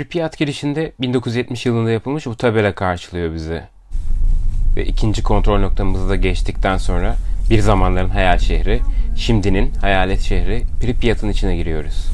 Pripyat girişinde 1970 yılında yapılmış bu tabela karşılıyor bizi. Ve ikinci kontrol noktamızı da geçtikten sonra bir zamanların hayal şehri, şimdinin hayalet şehri Pripyat'ın içine giriyoruz.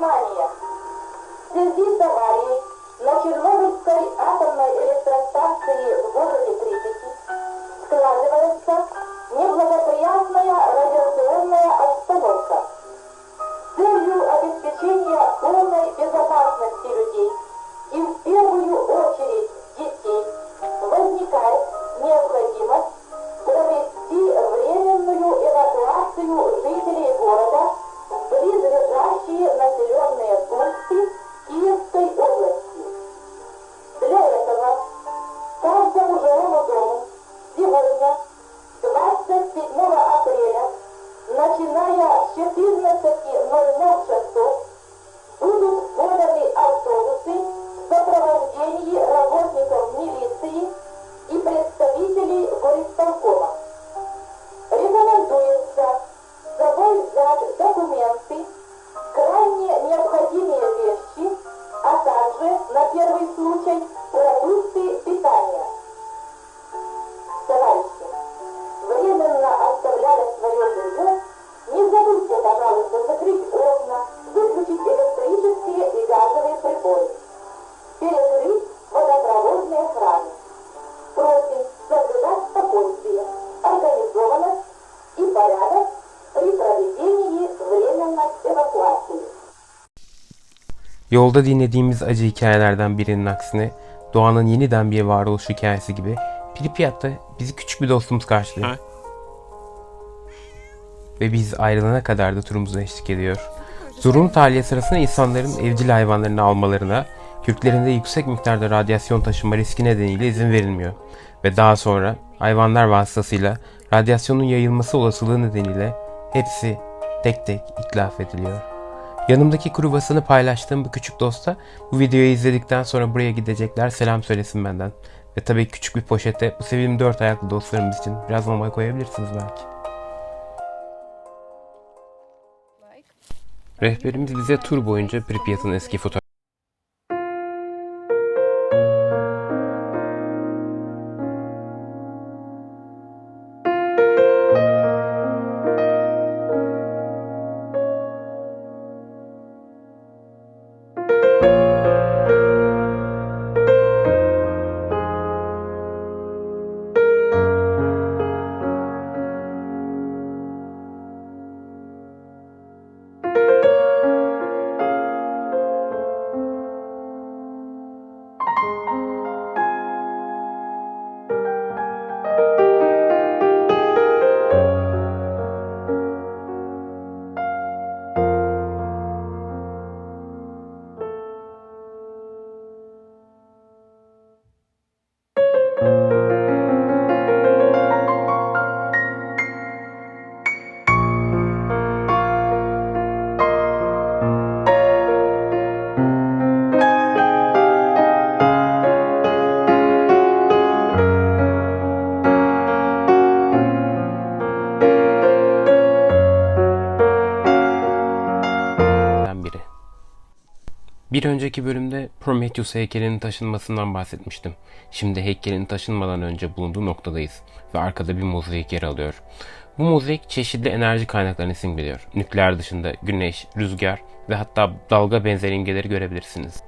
Внимание! В связи с аварией на Чернобыльской атомной электростанции в городе Припяти складывается неблагоприятная радиационная обстановка. С целью обеспечения полной безопасности людей и в первую очередь детей возникает необходимость провести временную эвакуацию жителей города в близлежащие на первый случай, продукты Yolda dinlediğimiz acı hikayelerden birinin aksine doğanın yeniden bir varoluş hikayesi gibi Pripyat'ta bizi küçük bir dostumuz karşılıyor. Ha? Ve biz ayrılana kadar da turumuza eşlik ediyor. Zorunlu tahliye sırasında insanların evcil hayvanlarını almalarına, kürklerinde yüksek miktarda radyasyon taşıma riski nedeniyle izin verilmiyor. Ve daha sonra hayvanlar vasıtasıyla radyasyonun yayılması olasılığı nedeniyle hepsi tek tek itlaf ediliyor. Yanımdaki kuru basını paylaştığım bu küçük dosta bu videoyu izledikten sonra buraya gidecekler selam söylesin benden. Ve tabii küçük bir poşete bu sevimli dört ayaklı dostlarımız için biraz mama koyabilirsiniz belki. Rehberimiz bize tur boyunca Pripyat'ın eski fotoğraf Bir önceki bölümde Prometheus heykelinin taşınmasından bahsetmiştim. Şimdi heykelin taşınmadan önce bulunduğu noktadayız ve arkada bir mozaik yer alıyor. Bu mozaik çeşitli enerji kaynaklarını simgeliyor. Nükleer dışında güneş, rüzgar ve hatta dalga benzeri imgeleri görebilirsiniz.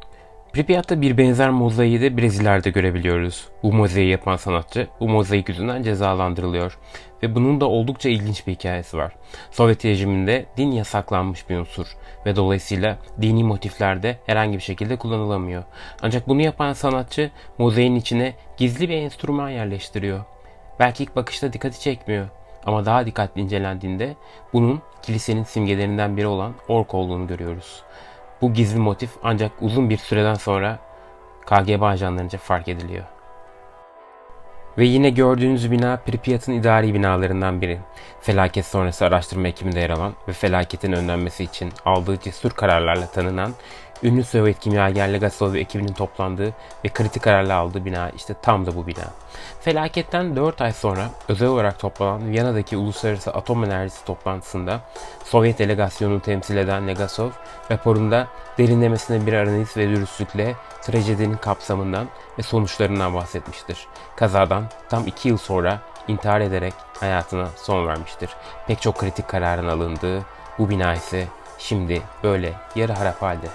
Pripyat'ta bir benzer mozaiği de Brezilya'da görebiliyoruz. Bu mozaiği yapan sanatçı bu mozaik yüzünden cezalandırılıyor. Ve bunun da oldukça ilginç bir hikayesi var. Sovyet rejiminde din yasaklanmış bir unsur ve dolayısıyla dini motiflerde herhangi bir şekilde kullanılamıyor. Ancak bunu yapan sanatçı mozaiğin içine gizli bir enstrüman yerleştiriyor. Belki ilk bakışta dikkati çekmiyor ama daha dikkatli incelendiğinde bunun kilisenin simgelerinden biri olan ork olduğunu görüyoruz. Bu gizli motif ancak uzun bir süreden sonra KGB ajanlarınca fark ediliyor. Ve yine gördüğünüz bina Pripyat'ın idari binalarından biri. Felaket sonrası araştırma ekibinde yer alan ve felaketin önlenmesi için aldığı cesur kararlarla tanınan ünlü Sovyet kimyager Legasov ve ekibinin toplandığı ve kritik kararlar aldığı bina işte tam da bu bina. Felaketten 4 ay sonra özel olarak toplanan Viyana'daki Uluslararası Atom Enerjisi toplantısında Sovyet delegasyonunu temsil eden Legasov raporunda derinlemesine bir analiz ve dürüstlükle trajedinin kapsamından ve sonuçlarından bahsetmiştir. Kazadan tam 2 yıl sonra intihar ederek hayatına son vermiştir. Pek çok kritik kararın alındığı bu bina ise şimdi böyle yarı harap halde.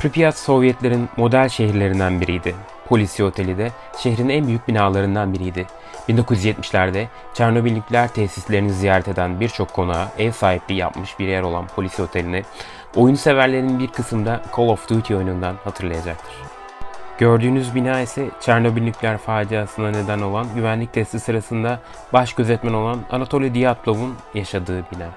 Pripyat Sovyetlerin model şehirlerinden biriydi. Polisi Oteli de şehrin en büyük binalarından biriydi. 1970'lerde Çernobil nükleer tesislerini ziyaret eden birçok konağa ev sahipliği yapmış bir yer olan Polisi Oteli'ni oyun severlerin bir kısımda Call of Duty oyunundan hatırlayacaktır. Gördüğünüz bina ise Çernobil nükleer faciasına neden olan güvenlik testi sırasında baş gözetmen olan Anatoly Dyatlov'un yaşadığı bina.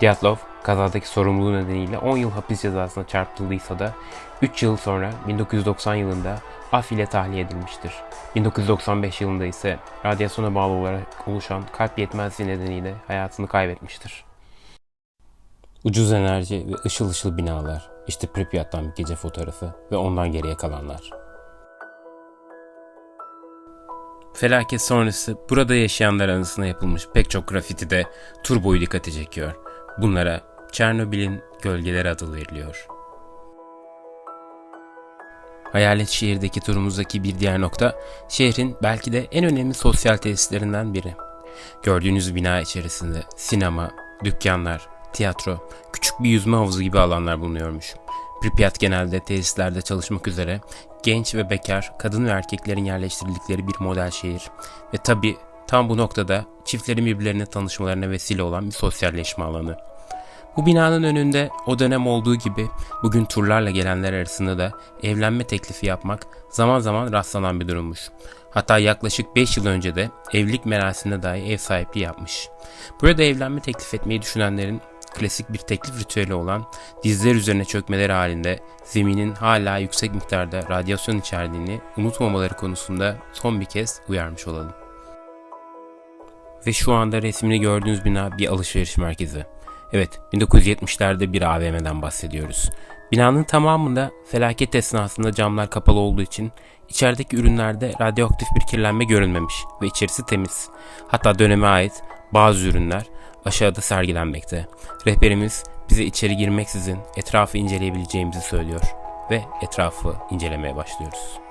Dyatlov kazadaki sorumluluğu nedeniyle 10 yıl hapis cezasına çarptırıldıysa da 3 yıl sonra 1990 yılında af ile tahliye edilmiştir. 1995 yılında ise radyasyona bağlı olarak oluşan kalp yetmezliği nedeniyle hayatını kaybetmiştir. Ucuz enerji ve ışıl ışıl binalar. İşte Pripyat'tan bir gece fotoğrafı ve ondan geriye kalanlar. Felaket sonrası burada yaşayanlar arasında yapılmış pek çok grafiti de tur boyu dikkati çekiyor. Bunlara Çernobil'in gölgeleri adı veriliyor. Hayalet şehirdeki turumuzdaki bir diğer nokta şehrin belki de en önemli sosyal tesislerinden biri. Gördüğünüz bina içerisinde sinema, dükkanlar, tiyatro, küçük bir yüzme havuzu gibi alanlar bulunuyormuş. Pripyat genelde tesislerde çalışmak üzere genç ve bekar kadın ve erkeklerin yerleştirildikleri bir model şehir. Ve tabi tam bu noktada çiftlerin birbirlerine tanışmalarına vesile olan bir sosyalleşme alanı. Bu binanın önünde o dönem olduğu gibi bugün turlarla gelenler arasında da evlenme teklifi yapmak zaman zaman rastlanan bir durummuş. Hatta yaklaşık 5 yıl önce de evlilik merasimine dahi ev sahipliği yapmış. Burada evlenme teklif etmeyi düşünenlerin klasik bir teklif ritüeli olan dizler üzerine çökmeleri halinde zeminin hala yüksek miktarda radyasyon içerdiğini unutmamaları konusunda son bir kez uyarmış olalım. Ve şu anda resmini gördüğünüz bina bir alışveriş merkezi. Evet, 1970'lerde bir AVM'den bahsediyoruz. Binanın tamamında felaket esnasında camlar kapalı olduğu için içerideki ürünlerde radyoaktif bir kirlenme görülmemiş ve içerisi temiz. Hatta döneme ait bazı ürünler aşağıda sergilenmekte. Rehberimiz bize içeri girmeksizin etrafı inceleyebileceğimizi söylüyor ve etrafı incelemeye başlıyoruz.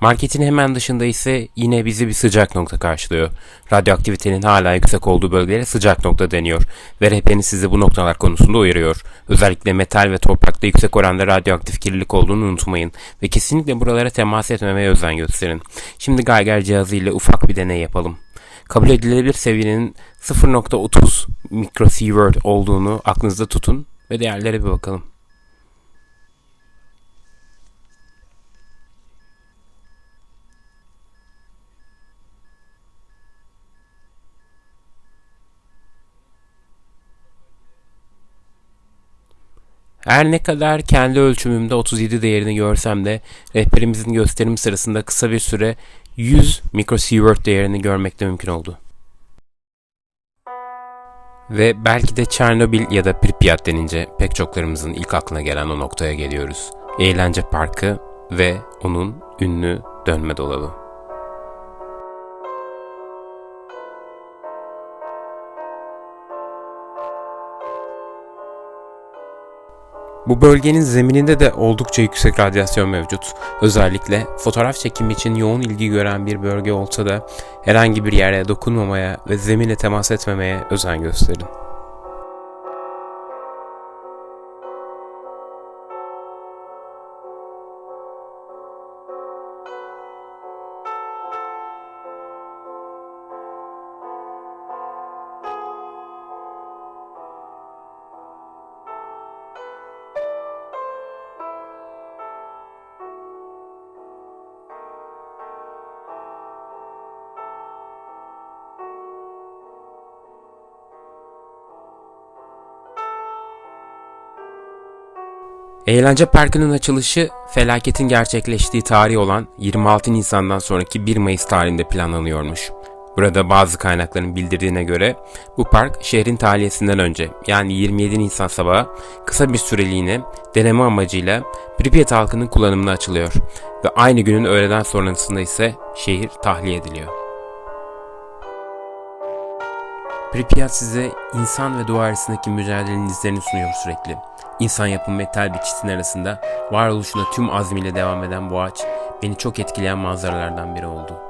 Marketin hemen dışında ise yine bizi bir sıcak nokta karşılıyor. Radyoaktivitenin hala yüksek olduğu bölgelere sıcak nokta deniyor ve rehberiniz sizi bu noktalar konusunda uyarıyor. Özellikle metal ve toprakta yüksek oranda radyoaktif kirlilik olduğunu unutmayın ve kesinlikle buralara temas etmemeye özen gösterin. Şimdi Geiger cihazı ile ufak bir deney yapalım. Kabul edilebilir seviyenin 0.30 mikrosievert olduğunu aklınızda tutun ve değerlere bir bakalım. Her ne kadar kendi ölçümümde 37 değerini görsem de rehberimizin gösterim sırasında kısa bir süre 100 mikrosievert değerini görmek de mümkün oldu. Ve belki de Çernobil ya da Pripyat denince pek çoklarımızın ilk aklına gelen o noktaya geliyoruz. Eğlence parkı ve onun ünlü dönme dolabı. Bu bölgenin zemininde de oldukça yüksek radyasyon mevcut. Özellikle fotoğraf çekimi için yoğun ilgi gören bir bölge olsa da herhangi bir yere dokunmamaya ve zemine temas etmemeye özen gösterin. Eğlence Parkı'nın açılışı felaketin gerçekleştiği tarih olan 26 Nisan'dan sonraki 1 Mayıs tarihinde planlanıyormuş. Burada bazı kaynakların bildirdiğine göre bu park şehrin tahliyesinden önce yani 27 Nisan sabahı kısa bir süreliğine deneme amacıyla Pripyat halkının kullanımına açılıyor ve aynı günün öğleden sonrasında ise şehir tahliye ediliyor. Pripyat size insan ve doğa arasındaki mücadelenin izlerini sunuyor sürekli. İnsan yapımı metal bir çitin arasında varoluşuna tüm azmiyle devam eden bu ağaç beni çok etkileyen manzaralardan biri oldu.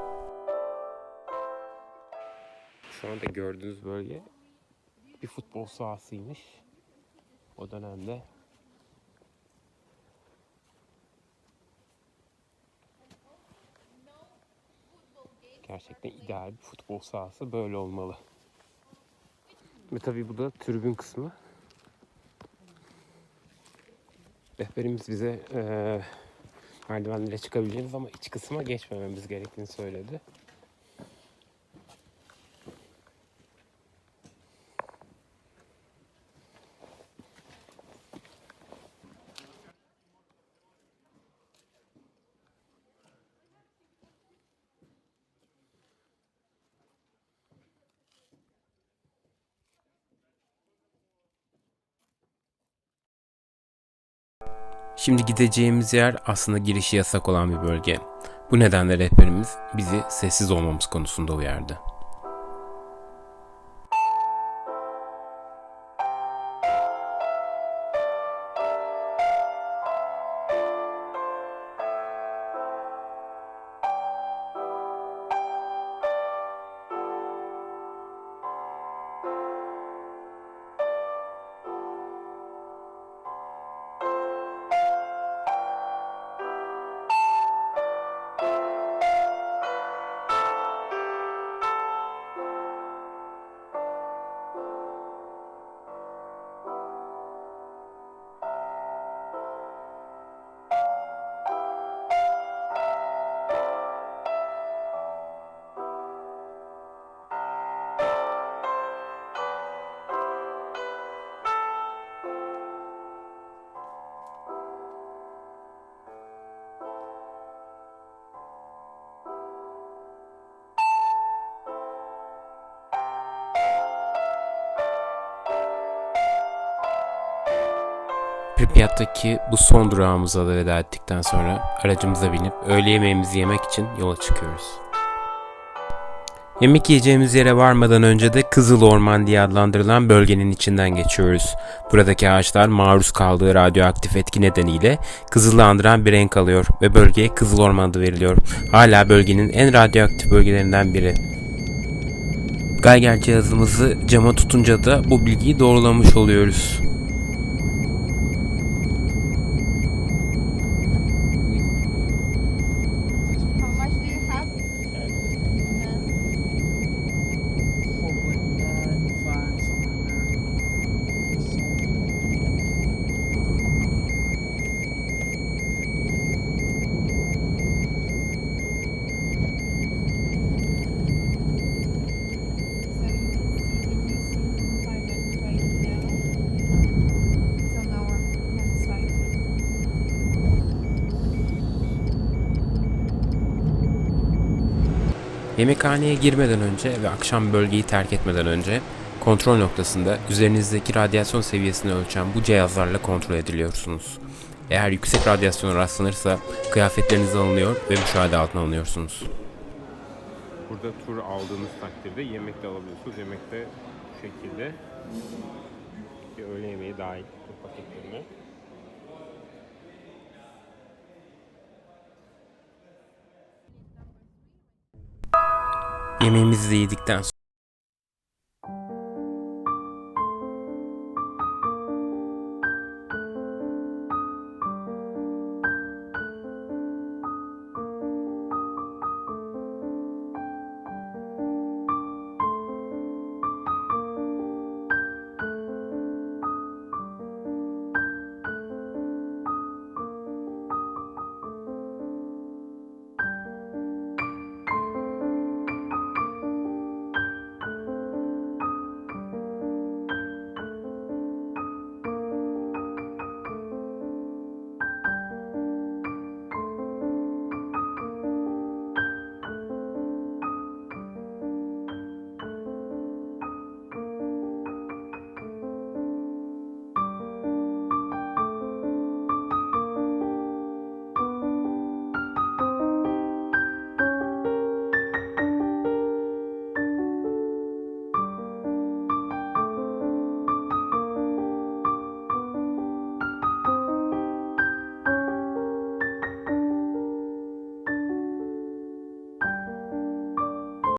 Şu anda gördüğünüz bölge bir futbol sahasıymış. O dönemde gerçekten ideal bir futbol sahası böyle olmalı. Ve tabii bu da tribün kısmı. Rehberimiz bize eee merdivenlere çıkabileceğimiz ama iç kısma geçmememiz gerektiğini söyledi. Şimdi gideceğimiz yer aslında girişi yasak olan bir bölge. Bu nedenle rehberimiz bizi sessiz olmamız konusunda uyardı. Pripyat'taki bu son durağımıza da veda ettikten sonra aracımıza binip öğle yemeğimizi yemek için yola çıkıyoruz. Yemek yiyeceğimiz yere varmadan önce de Kızıl Orman diye adlandırılan bölgenin içinden geçiyoruz. Buradaki ağaçlar maruz kaldığı radyoaktif etki nedeniyle kızılı andıran bir renk alıyor ve bölgeye Kızıl Orman adı veriliyor. Hala bölgenin en radyoaktif bölgelerinden biri. Geiger cihazımızı cama tutunca da bu bilgiyi doğrulamış oluyoruz. Yemekhaneye girmeden önce ve akşam bölgeyi terk etmeden önce kontrol noktasında üzerinizdeki radyasyon seviyesini ölçen bu cihazlarla kontrol ediliyorsunuz. Eğer yüksek radyasyona rastlanırsa kıyafetleriniz alınıyor ve müşahede altına alınıyorsunuz. Burada tur aldığınız takdirde yemek de alabiliyorsunuz. Yemek de şekilde. Bir öğle yemeği dahil Yemeğimizi de yedikten